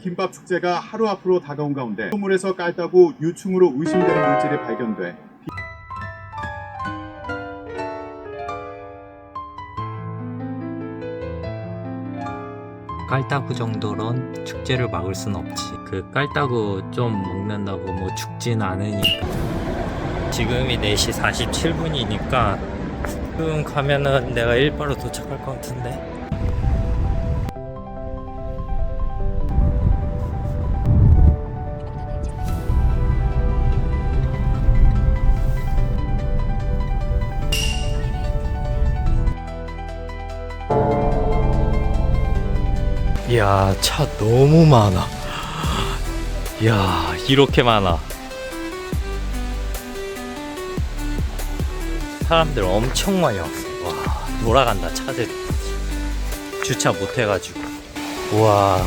김밥 축제가 하루 앞으로 다가온 가운데 소물에서 깔다고 유충으로 의심되는 물질이 발견돼 깔따구 정도론 축제를 막을 순 없지. 그 깔따구 좀 먹는다고 뭐 죽진 않으니까. 지금이 4시 47분이니까 지금 가면은 내가 일바로 도착할 것 같은데. 이야, 차 너무 많아. 이야, 이렇게 많아. 사람들 엄청 많이 왔어. 와, 돌아간다, 차들. 주차 못 해가지고. 우와.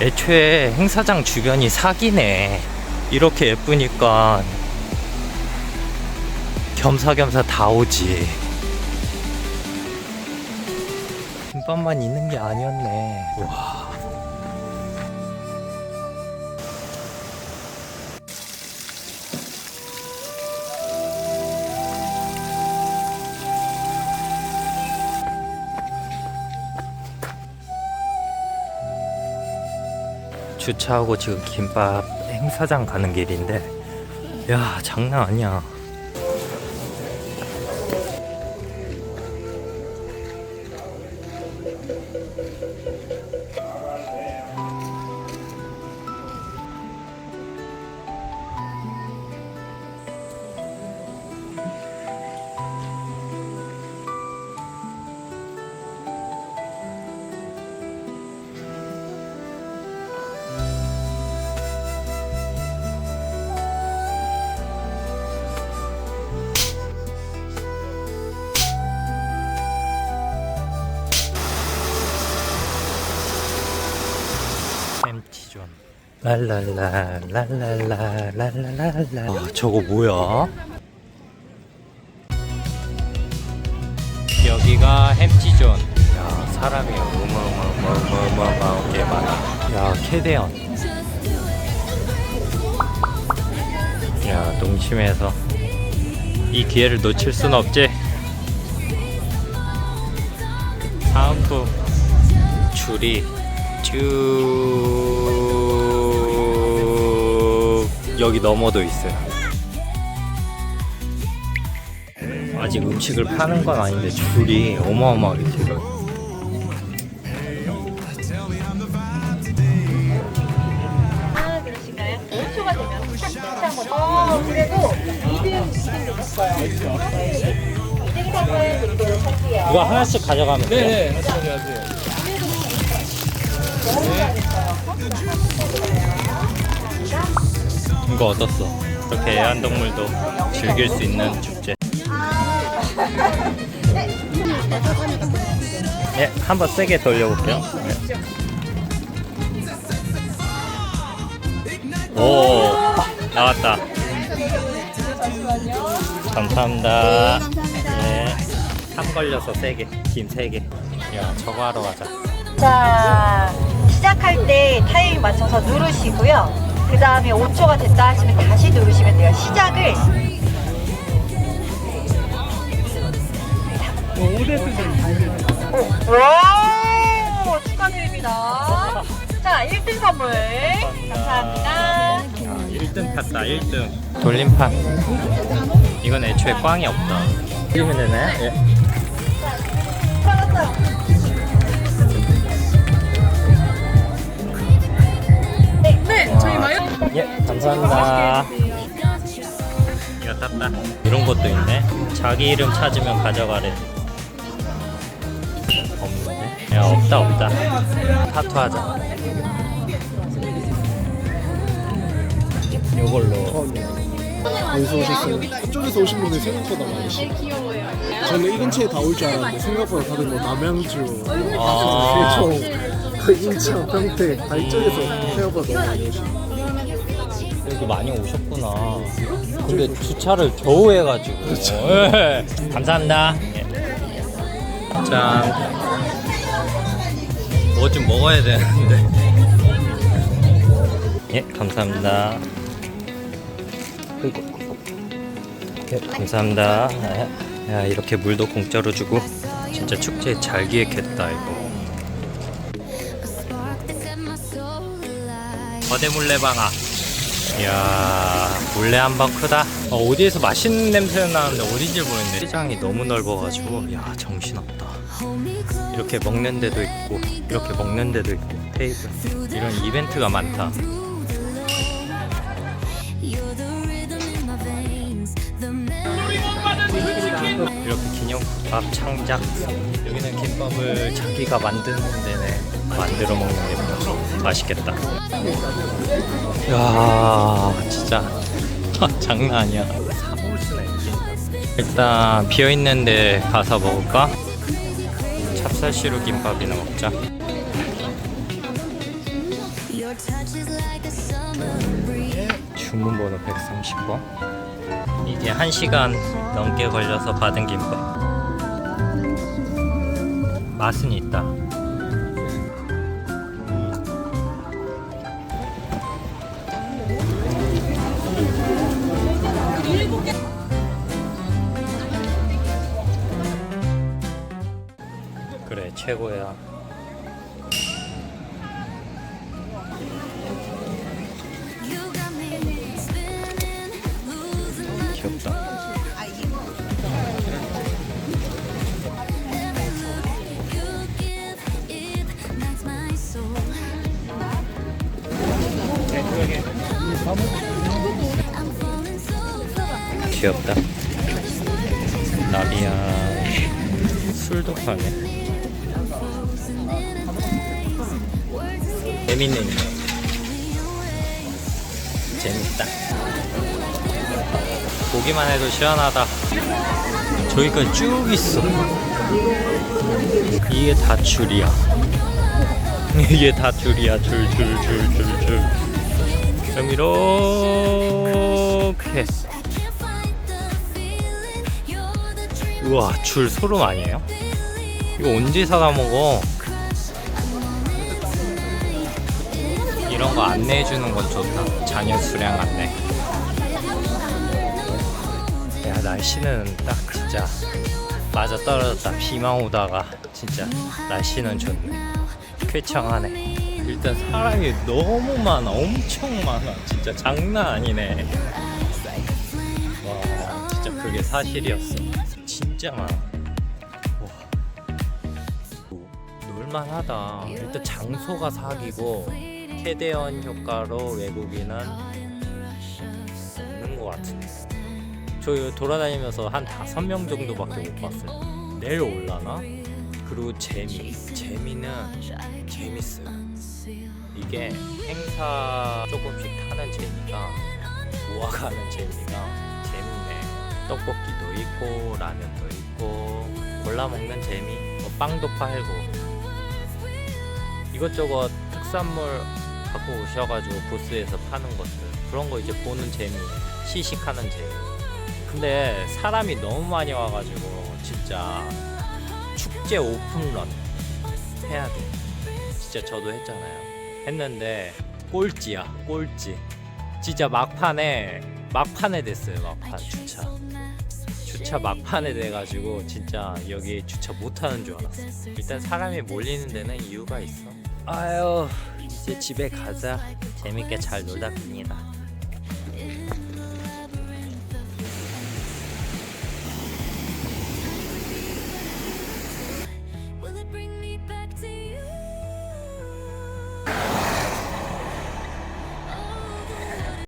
애초에 행사장 주변이 사기네. 이렇게 예쁘니까 겸사겸사 다 오지. 김밥만 있는 게 아니었네. 와. 주차하고 지금 김밥 행사장 가는 길인데, 야, 장난 아니야. 랄랄라 랄랄라 랄랄랄라 와 저거 뭐야? 여기가 햄치존 야 사람이 어마어마어마어마어마어마하게 많아 야 캐대언 야 농심에서 이 기회를 놓칠 순 없지 상품 줄이 쭉 여기 넘어도 있어요. 아직 음식을 파는 건 아닌데 줄이 어마어마하게 길어요. 하나 그러실까요? 5초가 되면 탁 한번 어, 그래도 2등 2등 되셨어요. 저희 2등 선물 드리도록 할게요. 이거 하나씩 가져가면 돼요? 네, 안녕하세요. 이거 얻었어. 이렇게 애완동물도 즐길 수 있는 축제. 예, 한번 세게 돌려볼게요. 네. 오, 나왔다. 감사합니다. 예, 삼 걸려서 세게, 김세 개. 야, 저거 하러 가자. 자, 시작할 때 타이밍 맞춰서 누르시고요. 그 다음에 5초가 됐다 하시면 다시 누르시면 돼요. 시작을 오, 와 축하드립니다. 자, 1등 선물 감사합니다. 1등 탔다 1등 돌림판 이건 애초에 꽝이 없다 돌리면 되나요? 예. 네, 마요. 예 감사합니다 이거 땄다 이런 것도 있네 자기 이름 찾으면 가져가래 없는데? 야 없다 없다 타투 하자 요걸로 어디서 오셨어요? 그쪽에서 오신 분들 생각보다 많으시죠? 저는 이 근처에 다 올 줄 알았는데 생각보다 다들 뭐 남양주, 아. 세종, 그 인천, 평택 다 이쪽에서 생각보다 너무 여기 많이 오셨구나. 근데 주차를 겨우 해가지고. 예. 감사합니다. 예. 짠. 뭐좀 먹어야 되는데. 예, 감사합니다. 예, 감사합니다. 예. 야, 이렇게 물도 공짜로 주고 진짜 축제 잘 기획했다 이거. 거대 물레방아. 이야, 물레 한 방 크다. 어, 어디에서 맛있는 냄새 나는데 어딘지 모르겠는데 시장이 너무 넓어가지고 야 정신없다. 이렇게 먹는 데도 있고 이렇게 먹는 데도 있고 테이블 이런 이벤트가 많다. 이렇게 기념밥 창작 여기는 김밥을 자기가 만드는 데네 만들어 먹는 데구나 맛있겠다. 야 진짜. 장난 아니야. 일단 비어 있는데 가서 먹을까? 찹쌀시루 김밥이나 먹자. 주문 번호 130번. 이게 1시간 넘게 걸려서 받은 김밥. 맛은 있다 그래 최고야. 귀엽다. 귀엽다. 나비야. 술도 파네 재밌네 재밌다. 보기만 해도 시원하다. 저기까지 쭉 있어. 이게 다 줄이야. 이게 다 줄이야. 줄 줄 줄 줄줄. 그럼 이렇게. 우와 줄 소름 아니에요? 이거 언제 사다 먹어 이런 거 안내해 주는 건 좋다. 자녀 수량 안내. 야 날씨는 딱 진짜 맞아 떨어졌다. 비만 오다가 진짜 날씨는 좋네. 쾌청하네. 일단 사람이 너무 많아. 엄청 많아. 진짜 장난 아니네. 와 진짜 그게 사실이었어. 진짜 많아. 와. 놀만하다. 일단 장소가 사기고 캐대언 효과로 외국인은 없는 것 같은데 저 돌아다니면서 한 다섯 명 정도밖에 못 봤어요. 내일 올라나? 그리고 재미. 재미는 재밌어요. 이게 행사 조금씩 타는 재미가 모아가는 재미가 재밌네. 떡볶이도 있고 라면도 있고 골라 먹는 재미. 뭐 빵도 팔고 이것저것 특산물 갖고 오셔가지고 부스에서 파는 것들 그런 거 이제 보는 재미, 시식하는 재미. 근데 사람이 너무 많이 와가지고 진짜 축제 오픈런 해야 돼. 진짜 저도 했잖아요. 했는데 꼴찌야, 꼴찌. 진짜 막판에 막판에 됐어요, 막판 주차. 주차 막판에 돼가지고 진짜 여기 주차 못하는 줄 알았어. 일단 사람이 몰리는 데는 이유가 있어. 아유, 집에 가자. 재밌게 잘 놀다 갑니다.